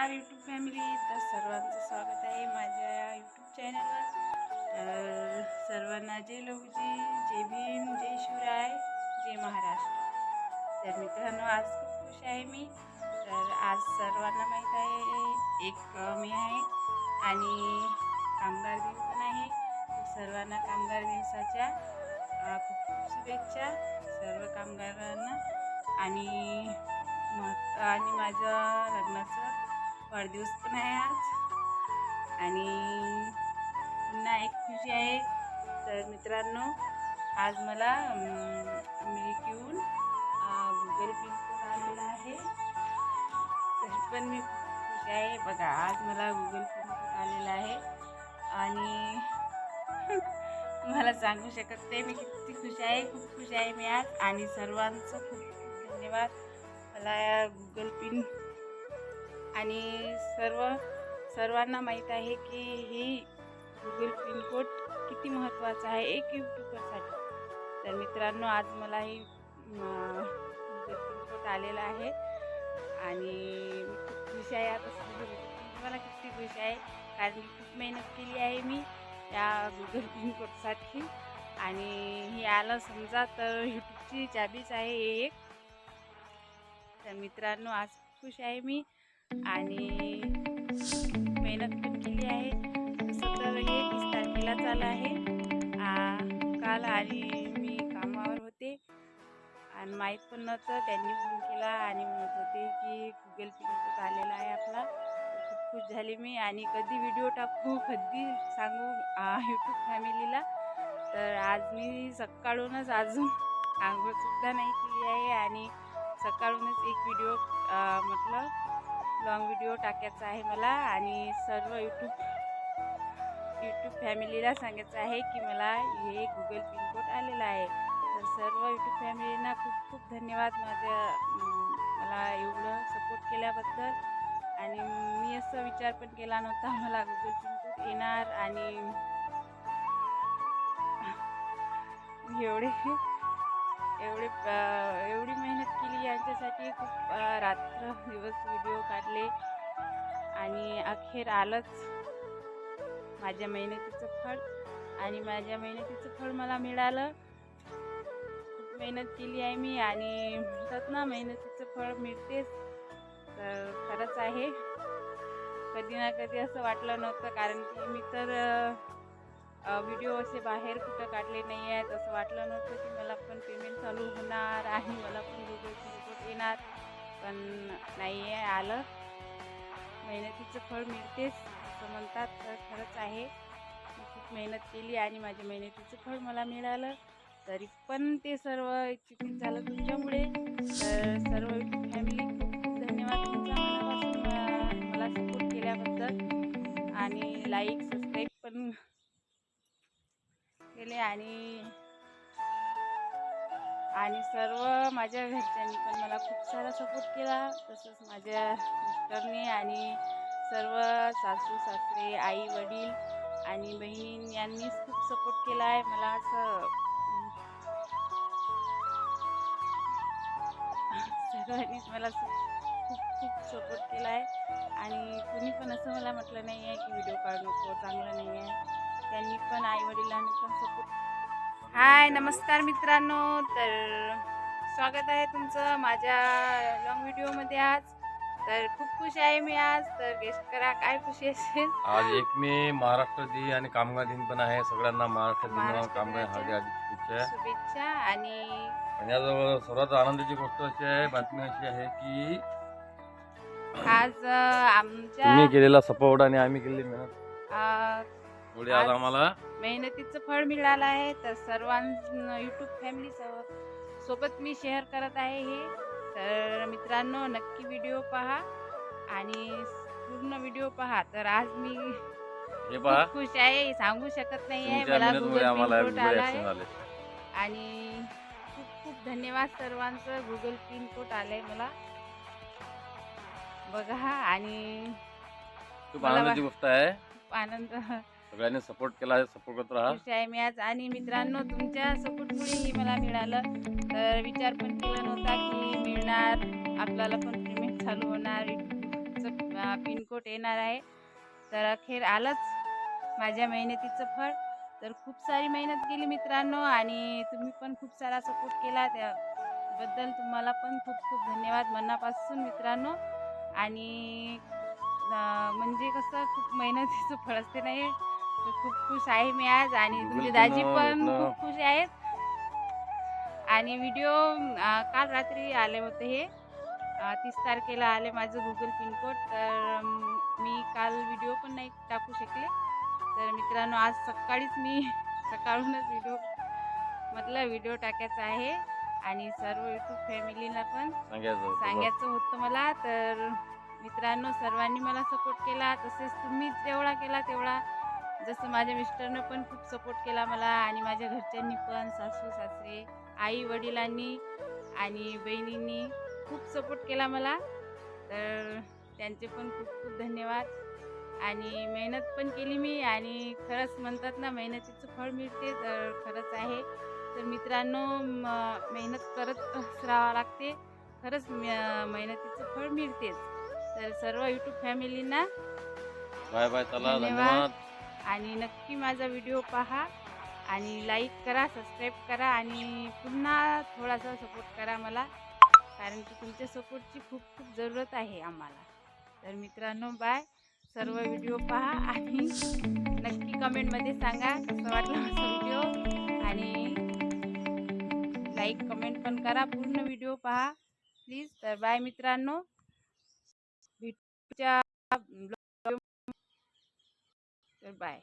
नमस्कार YouTube family तर सर्वांचं स्वागत आहे माझ्या यूट्यूब चॅनलवर तर सर्वांना जय लहूजी जय भीम जय शिवराय जय महाराष्ट्र. तर मित्रांनो आज खूप खुश आहे मी. तर आज सर्वांना माहीत आहे एक मी आहे आणि कामगार दिन पण आहे. सर्वांना कामगार दिवसाच्या खूप खूप शुभेच्छा सर्व कामगारांना. आणि मग आणि माझं लग्नाचं वाढदिवस पण आहे आज. आणि पुन्हा एक खुशी आहे. तर मित्रांनो आज मला मिल्क येऊन गुगल पिन आलेला आहे. तरी पण मी खुशी आहे. बघा आज मला गुगल पिन आलेला आहे. आणि मला सांगू शकत नाही मी किती खुश आहे. खूप खुश आहे मी आज. आणि सर्वांचं खूप खूप धन्यवाद. मला या गुगल पिन आणि सर्व सर्वांना माहीत आहे की ही गुगल पिनकोड किती महत्त्वाचा आहे एक यूट्यूबरसाठी तर मित्रांनो आज मला हे गुगल पिनकोड आलेला आहे. आणि खूप खुश आहे आता मला किती खुश आहे? कारण मी खूप मेहनत केली आहे मी या गुगल पिनकोडसाठी आणि हे आलं समजा तर यूट्यूबची चाबीच आहे एक. तर मित्रांनो आज खुश आहे मी. आणि मेहनत पण केली आहे. तसं तर हे तारखेला चालू आहे. काल आणि मी कामावर होते. आणि माहीत पण नव्हतं त्यांनी फोन केला आणि म्हणत होते की गुगल पिन आलेला आहे आपला. खूप खुश झाले मी आणि कधी व्हिडिओ टाकू कधी सांगू यूट्यूब फॅमिलीला तर आज मी सकाळूनच अजून आंघोळसुद्धा नाही केली आहे. आणि सकाळूनच एक व्हिडिओ म्हटलं लॉंग व्हिडिओ टाकायचा आहे मला आणि सर्व यूट्यूब यूट्यूब फॅमिलीला सांगायचं आहे की मला हे गुगल पिनकोड आलेला आहे. तर सर्व यूट्यूब फॅमिलींना खूप खूप धन्यवाद माझ्या मला एवढं सपोर्ट केल्याबद्दल. आणि मी असं विचार पण केला नव्हता मला गुगल पिनकोड येणार आणि एवढे एवढे एवढी मेहनत केली यांच्यासाठी. खूप रात्र दिवस व्हिडिओ काढले. आणि अखेर आलंच. माझ्या मेहनतीचं फळ. आणि माझ्या मेहनतीचं फळ मला मिळालं. खूप मेहनत केली आहे मी. आणि म्हणतात ना मेहनतीचं फळ मिळतेच. तर खरंच आहे. कधी ना कधी असं वाटलं नव्हतं. कारण की मी तर व्हिडिओ असे बाहेर कुठं काढले नाही आहेत असं वाटलं नव्हतं की मला पण पेमेंट चालू होणार आहे मला पण गुगलची रिपोर्ट येणार पण नाही आहे आलं. मेहनतीचं फळ मिळतेच असं म्हणतात तर खरंच आहे. मी खूप मेहनत केली आणि माझ्या मेहनतीचं फळ मला मिळालं. तरी पण ते सर्व चुकीत झालं तुमच्यामुळे तर सर्व आणि आणि सर्व माझ्या घरच्यांनी पण मला खूप सारा सपोर्ट केला. तसंच माझ्या मिस्टरने आणि सर्व सासू सासरे आई वडील आणि बहीण यांनीच खूप सपोर्ट केला आहे मला असं सगळ्यांनीच सर्वांनीच मला खूप खूप सपोर्ट केला आहे आणि कुणी पण असं मला म्हटलं नाही आहे की व्हिडिओ काढू नको चांगलं नाही आहे त्यांनी पण आई वडिलांनी पण हाय नमस्कार मित्रांनो. तर स्वागत आहे तुमचं माझ्या लॉंग व्हिडिओमध्ये आज. तर खूप खुश आहे मी आज. तर गेस्ट करा काय खुशी असेल? आज एक मे महाराष्ट्र दिन आणि कामगार दिन पण आहे. सगळ्यांना महाराष्ट्र दिन महाराष्ट्र कामगार दिनाच्या हार्दिक शुभेच्छा शुभेच्छा आणि आणि आज सर्वात आनंदाची गोष्ट अशी आहे बातमी अशी आहे की आज अं, आमच्या तुम्ही केलेला सपोर्ट आणि आम्ही केलेली मेहनत. अं, एवढी आज आज- आम्हाला. मेहनतीचं फळ मिळालं आहे तर सर्वांना यूट्यूब फॅमिली सोबत मी शेअर करत आहे हे. तर मित्रांनो नक्की व्हिडिओ पहा आणि पूर्ण व्हिडिओ पहा. तर आज मी हे पहा. खूप खुश आहे सांगू शकत नाही आहे तुमच्या मला मेहनतमुळे गुगल आम्हाला पिन कोड वेगळे आला ऍक्शन आहे आणि खूप खूप धन्यवाद सर्वांचं गुगल पिन कोड आलंय मला. बघा आणि खूप मला आनंदाची गोष्ट आहे. खूप आनंद. सगळ्यांनी सपोर्ट केला आहे सपोर्ट करत राहा. खुश आहे मी आज. आणि मित्रांनो तुमच्या सपोर्टमुळे हे मला मिळालं. तर विचार पण केला नव्हता की मिळणार. आपल्याला पण पेमेंट चालू होणार. पिनकोड येणार आहे. तर अखेर आलंच. माझ्या मेहनतीचं फळ. तर खूप सारी मेहनत केली मित्रांनो. आणि तुम्ही पण खूप सारा सपोर्ट केला. त्याबद्दल तुम्हाला पण खूप खूप धन्यवाद मनापासून मित्रांनो. आणि म्हणजे कसं खूप मेहनतीचं फळ असते नाही खूप खुश आहे मी आज आणि तुमचे दाजी पण. खूप खुश आहेत. आणि व्हिडिओ काल रात्री आले होते हे. तीस तारखेला आले माझं गुगल पिनकोड तर मी काल व्हिडिओ पण नाही टाकू शकले. तर मित्रांनो आज सकाळीच मी सकाळूनच व्हिडिओ म्हटलं व्हिडिओ टाकायचा आहे. आणि सर्व यूट्यूब फॅमिलीला पण. सांगायचं होतं मला. तर मित्रांनो सर्वांनी मला सपोर्ट केला. तसेच तुम्ही जेवढा केला तेवढा जसं माझ्या मिस्टरनं पण खूप सपोर्ट केला मला आणि माझ्या घरच्यांनी पण सासू सासरे आई वडिलांनी आणि बहिणींनी खूप सपोर्ट केला मला. तर त्यांचे पण खूप खूप धन्यवाद. आणि मेहनत पण केली मी आणि खरंच म्हणतात ना मेहनतीचं फळ मिळते तर खरंच आहे. तर मित्रांनो म- मेहनत करत राहावं लागते. खरंच म- मेहनतीचं फळ मिळतेच. तर सर्व यूट्यूब फॅमिलींना बाय बाय चला धन्यवाद. आणि नक्की माझा व्हिडिओ पहा आणि लाईक करा सबस्क्राईब करा आणि पुन्हा थोडासा सपोर्ट करा मला. कारण की तुमच्या सपोर्टची खूप खूप जरूरत आहे आम्हाला. तर मित्रांनो बाय सर्व व्हिडिओ पहा आणि नक्की कमेंटमध्ये सांगा कसं वाटलं माझा व्हिडिओ. आणि लाईक कमेंट पण करा पूर्ण व्हिडिओ पहा. प्लीज तर बाय मित्रांनो. भेटूच्या तर बाय